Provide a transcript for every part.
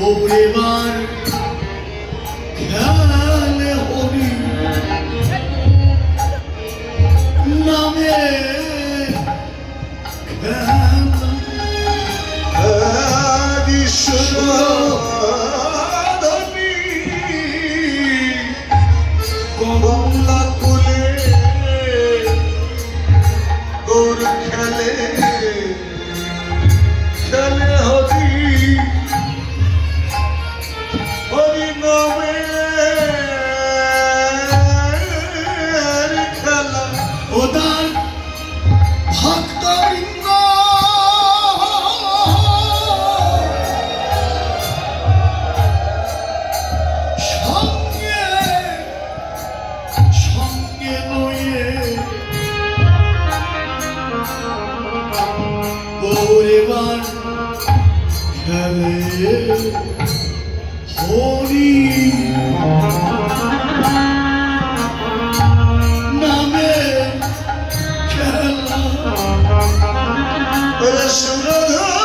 গৌরেবার খেয়ালে খেলা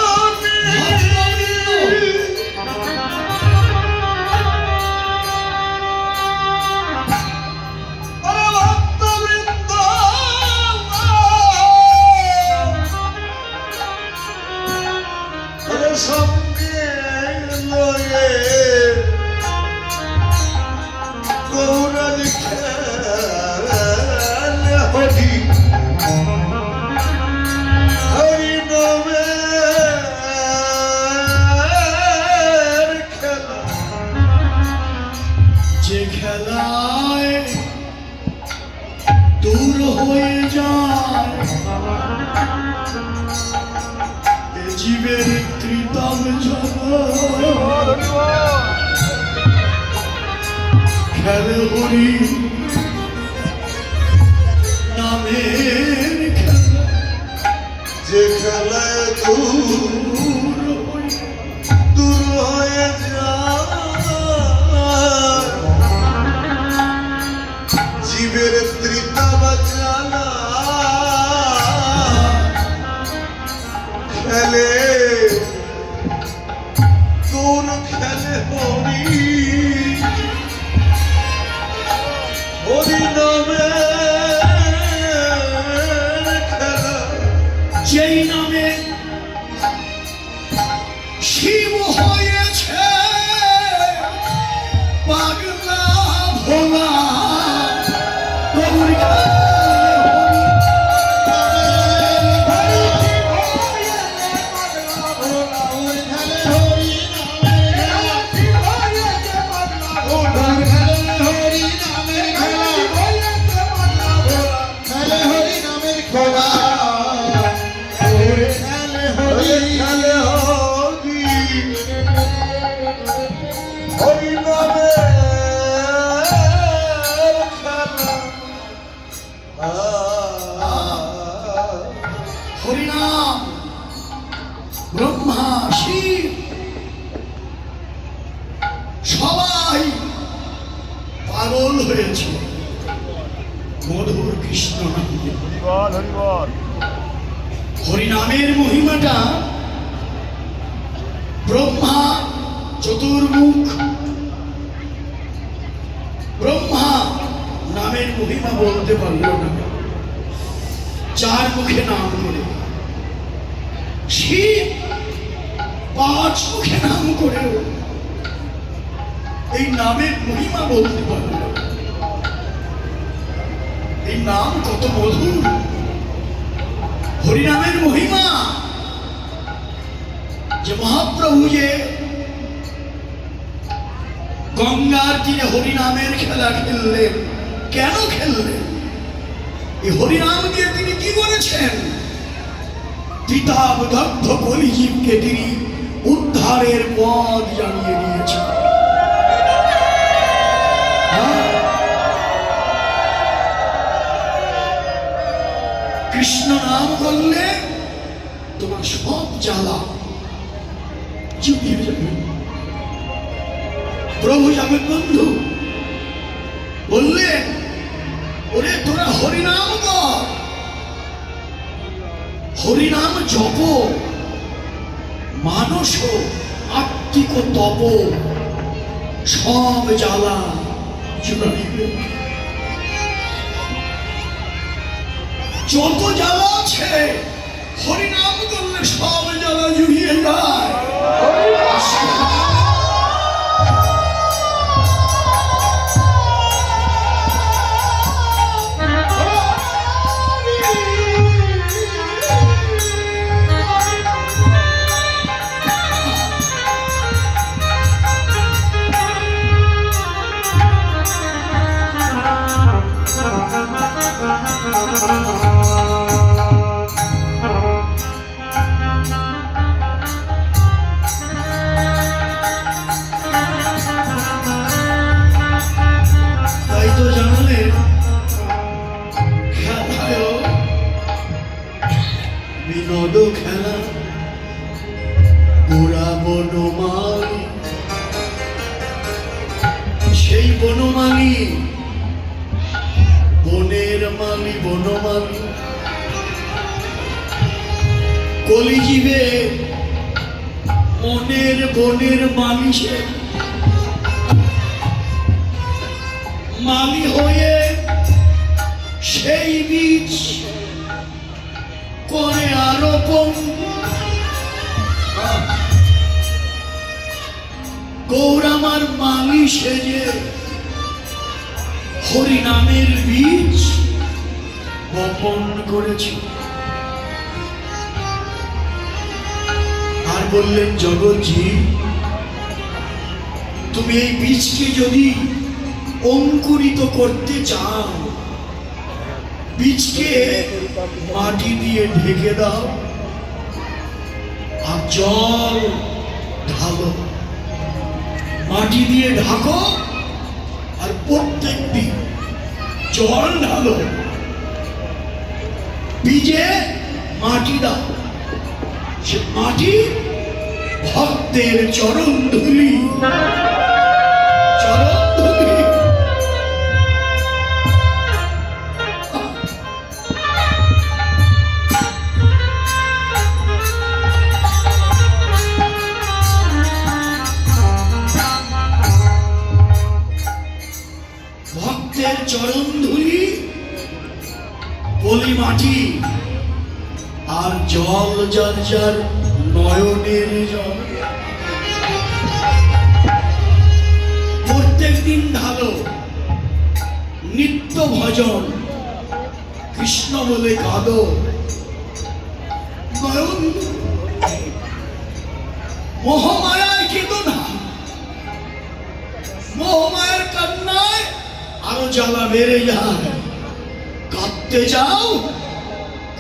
খেলে হরি নামের খেলা। যে খেলায় দূর ব্রহ্মা শিব সবাই পাগল হয়েছে। মধুর কৃষ্ণ হরিনামের মহিমাটা ব্রহ্মা চতুর্মুখ। ব্রহ্মা নামের মহিমা বলতে পারল না। চার মুখে নাম করে। মুখে নাম করেও এই নামের মহিমা বলতে পারল এই নাম কত মধুর। হরিনামের মহিমা। যে মহাপ্রভু যে গঙ্গার তীরে হরিনামের খেলা খেললেন, কেন খেললেন? এই হরিনাম দিয়ে তিনি কি করেছেন? পিতাব কলিজীবকে তিনি উদ্ধারের পথ জানিয়ে দিয়েছেন হ্যাঁ? কৃষ্ণ নাম করলে সব জ্বালা জুড়িয়ে যাবে। প্রভু যাবে বন্ধু। বললেন ওরে তোরা হরিনাম কর। হরিনাম জপ। মানস আত্মিক তপ। সব জ্বালা যত জ্বালা আছে বিনোদ খেলা গোড়া বনমালী সেই বনমালী, বনের মালি বনমালী। কলিজীবে মনের বনের মালিশে, মালি হয়ে সেই বীজ করে আরোপণ গৌরামার মালি সেজে হরিনামের বীজ বপন করেছে। আর বললেন, জগৎজি, তুমি এই বীজকে যদি অঙ্কুরিত করতে চাও বীজকে মাটি দিয়ে ঢেকে দাও আর জল ঢালো। মাটি দিয়ে ঢাকো আর প্রত্যেক দিন জল ঢালো। বীজে মাটি দাও। সে মাটি ভক্তের চরণ ধুলি। চরণ যার যার নয়নের প্রত্যেক দিন ঢালো নিত্য ভজন, কৃষ্ণ বলে কাঁদো নয়ন মোহমায়ায় কেঁদো না মোহমায়ের কান্নায় আরও জ্বালা বেড়ে যায়। কাঁদতে যাও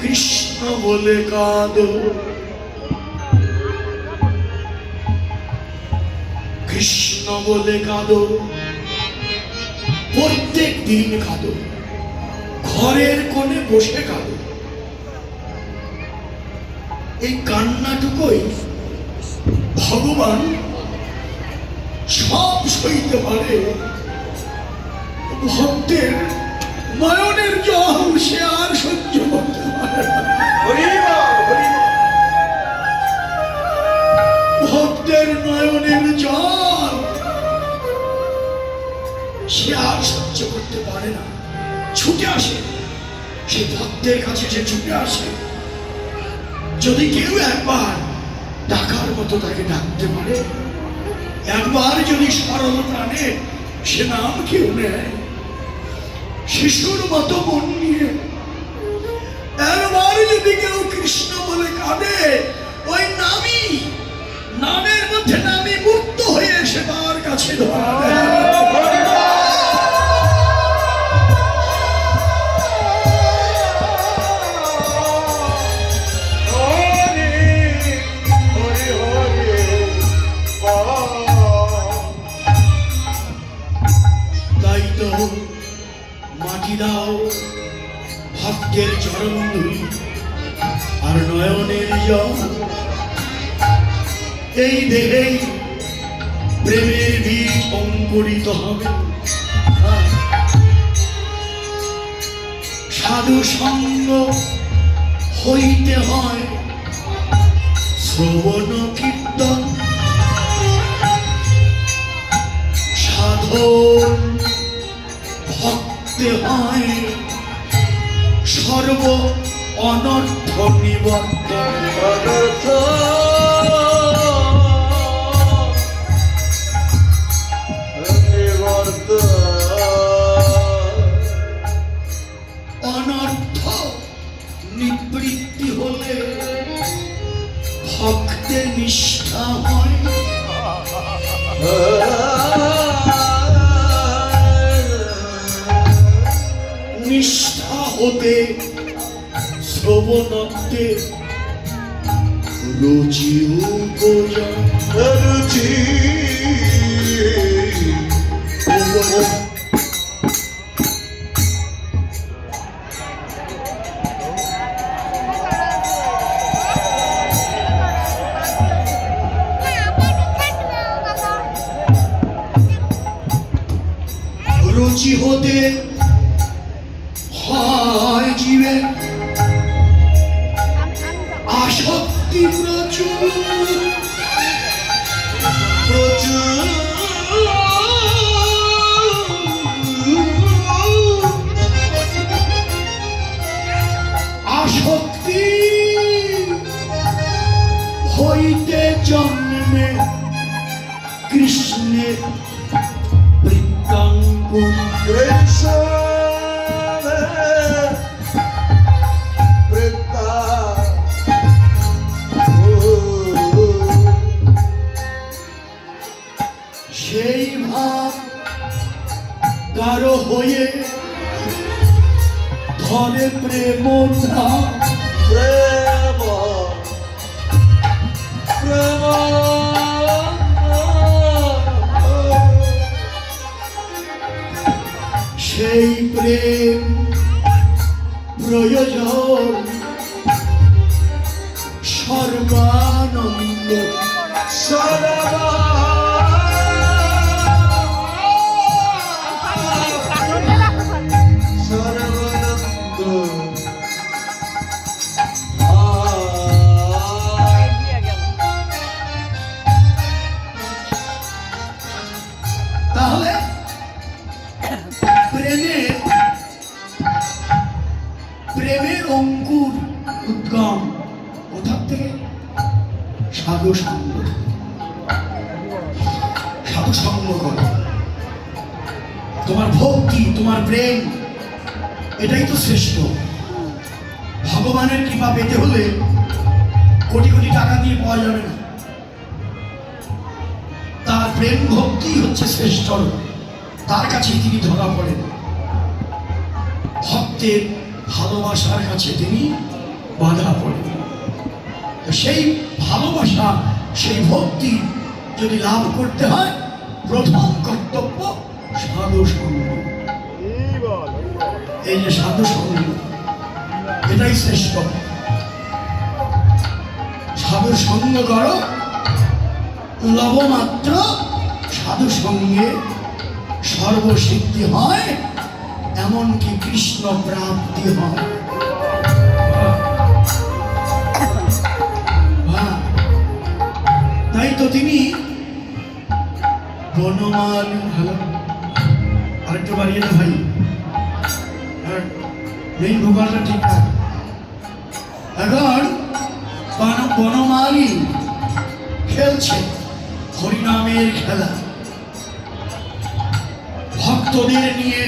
কৃষ্ণ বলে কাঁদো। কৃষ্ণ বলে কাঁদো। প্রত্যেক দিন কাঁদো। ঘরের কোণে বসে কাঁদো। এই কান্নাটুকুই ভগবান সব সইতে পারে। ভক্তের নয়নের জল সে আর পারে? একবার যদি সরল প্রাণে সে নাম কেউ নেয়, শিশুর মতো মন নিয়ে, একবার যদি কেউ কৃষ্ণ বলে কাঁদে অঙ্কুরিত হবে। সাধু সঙ্গ হইতে হয়। শ্রবণ কীর্তন। সাধন ভক্তে হয়। সর্ব অনর্থ নিবর্তন অনর্থ শ্রবণত্বে রুচি উপজন রুচি। রুচি হতে কৃষ্ণের বৃত্তাঙ্কুর কৃষ্ণের বৃত্তা সেই ভাব কারও হয়ে ধরে প্রেম ধাম প্রেম প্রেম। সেই প্রেম প্রয়োজন। সর্বানন্দ সর্বানন্দ। তোমার ভক্তি, তোমার প্রেম, এটাই তো শ্রেষ্ঠ। ভগবানের কৃপা পেতে হলে কোটি কোটি টাকা দিয়ে পাওয়া যাবে না। তার প্রেম ভক্তি হচ্ছে শ্রেষ্ঠ তার কাছে তিনি ধরা পড়েন। ভক্তের ভালোবাসার কাছে তিনি বাধা পড়েন। সেই ভালোবাসা, সেই ভক্তি যদি লাভ করতে হয়, প্রথম কর্তব্য সাধু সঙ্গ। এই যে সাধু সঙ্গ, এটাই শ্রেষ্ঠ। সাধু সঙ্গ করো লবমাত্র সাধু সঙ্গে সর্বসিদ্ধি হয়, এমনকি কৃষ্ণ প্রাপ্তি হয়। তাই তো তিনি বনমাল ভালো। আরেকটু বাড়িয়ে দে ভাই। এই ভূগোলটা ঠিক এখন খেলছে হরিনামের খেলা। ভক্তদের নিয়ে,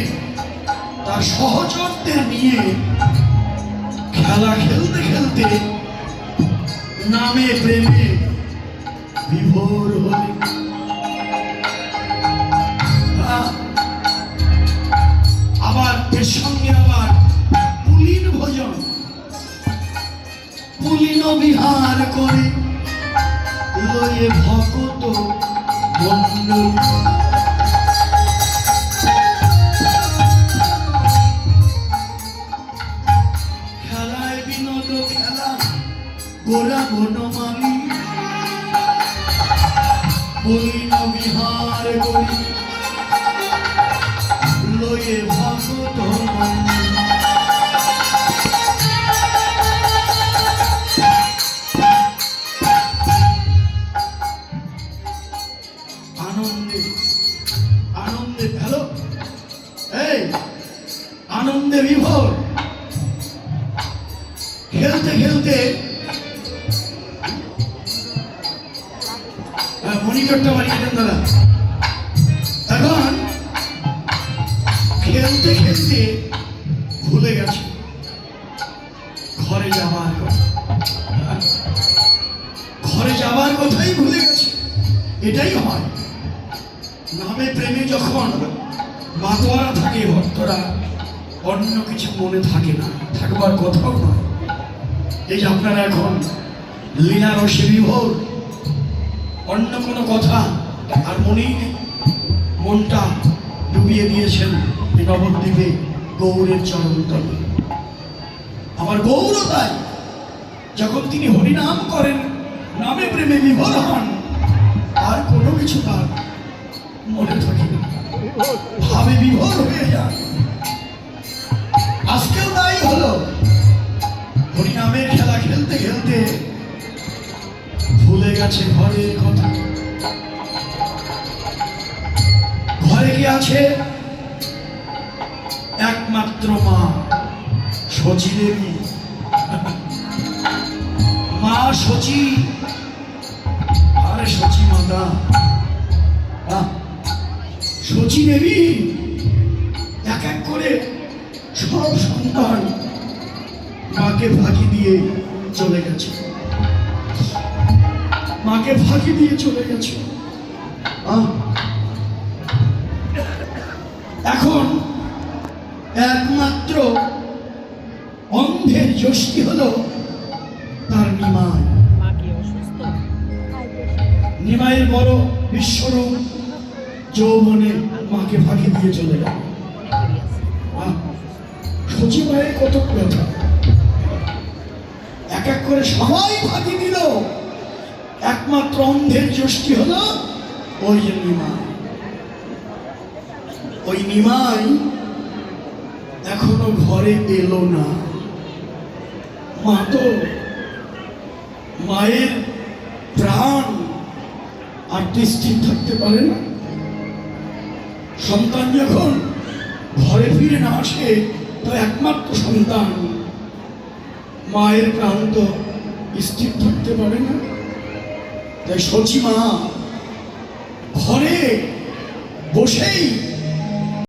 তার সহচরদের নিয়ে খেলা খেলতে খেলতে নামে প্রেমে বিভোর আহ, আবার এর সঙ্গে আবার পুলিন ভোজন। পুলিন বিহার করে লয়ে ভকত মন্ডল খেলায় বিনোদ খেলা গোরা নামে প্রেমে যখন মাতোয়ারা থাকে, ভক্তরা, অন্য কিছু মনে থাকে না। থাকবার কথাও নয়। এই যে আপনারা এখন লীলা রসে বিভোর, অন্য কোনো কথা আর মনেই নেই। মনটা ডুবিয়ে দিয়েছেন এই নবদ্বীপে গৌরের চরণ তলে। আমার গৌর তাই যখন তিনি হরিনাম করেন, নামে প্রেমে বিভোর হন, আর কোনো কিছু তার মনে থাকে। ভাবে বিভোর হয়ে যান আজকেও তাই হলো। হরিনামের খেলা খেলতে খেলতে ভুলে গেছে ঘরের কথা। ঘরে কি আছে? একমাত্র মা, শচী দেবী। মা শচী, আরে শচী মাতা। শচী দেবী এক এক করে সব সন্তান মাকে ফাঁকি দিয়ে চলে গেছে। মাকে ফাঁকি দিয়ে চলে গেছে। এখন একমাত্র অন্ধের যষ্টি হলো তার নিমায় নিমাইয়ের বড় বিশ্বরূপ যৌবনে মাকে ফাঁকি দিয়ে চলে গেল। সচিবায়ের কত ব্যথা। এক এক করে সবাই ফাঁকি দিল। একমাত্র অন্ধের যষ্টি হলো ওই যে নিমাই। ওই নিমাই এখনও ঘরে এলো না। মা তো মায়ের প্রাণ আর থাকতে পারে না। সন্তান যখন ঘরে ফিরে না আসে তো একমাত্র সন্তান মায়ের প্রাণ তো স্থির থাকতে পারে না। তাই সচিমা ঘরে বসেই